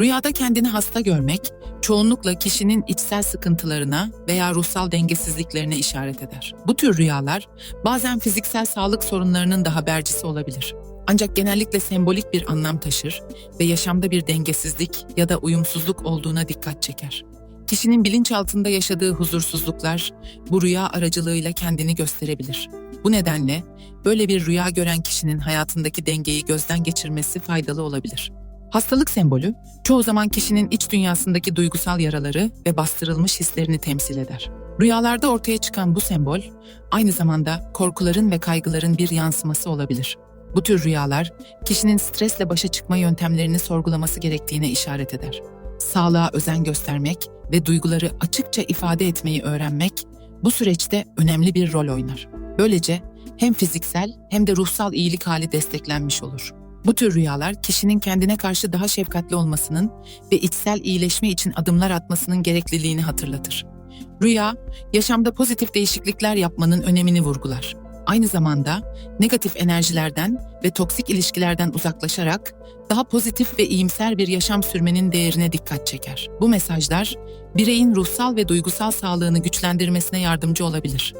Rüyada kendini hasta görmek, çoğunlukla kişinin içsel sıkıntılarına veya ruhsal dengesizliklerine işaret eder. Bu tür rüyalar bazen fiziksel sağlık sorunlarının da habercisi olabilir. Ancak genellikle sembolik bir anlam taşır ve yaşamda bir dengesizlik ya da uyumsuzluk olduğuna dikkat çeker. Kişinin bilinçaltında yaşadığı huzursuzluklar bu rüya aracılığıyla kendini gösterebilir. Bu nedenle böyle bir rüya gören kişinin hayatındaki dengeyi gözden geçirmesi faydalı olabilir. Hastalık sembolü çoğu zaman kişinin iç dünyasındaki duygusal yaraları ve bastırılmış hislerini temsil eder. Rüyalarda ortaya çıkan bu sembol aynı zamanda korkuların ve kaygıların bir yansıması olabilir. Bu tür rüyalar kişinin stresle başa çıkma yöntemlerini sorgulaması gerektiğine işaret eder. Sağlığa özen göstermek ve duyguları açıkça ifade etmeyi öğrenmek bu süreçte önemli bir rol oynar. Böylece hem fiziksel hem de ruhsal iyilik hali desteklenmiş olur. Bu tür rüyalar kişinin kendine karşı daha şefkatli olmasının ve içsel iyileşme için adımlar atmasının gerekliliğini hatırlatır. Rüya, yaşamda pozitif değişiklikler yapmanın önemini vurgular. Aynı zamanda negatif enerjilerden ve toksik ilişkilerden uzaklaşarak daha pozitif ve iyimser bir yaşam sürmenin değerine dikkat çeker. Bu mesajlar bireyin ruhsal ve duygusal sağlığını güçlendirmesine yardımcı olabilir.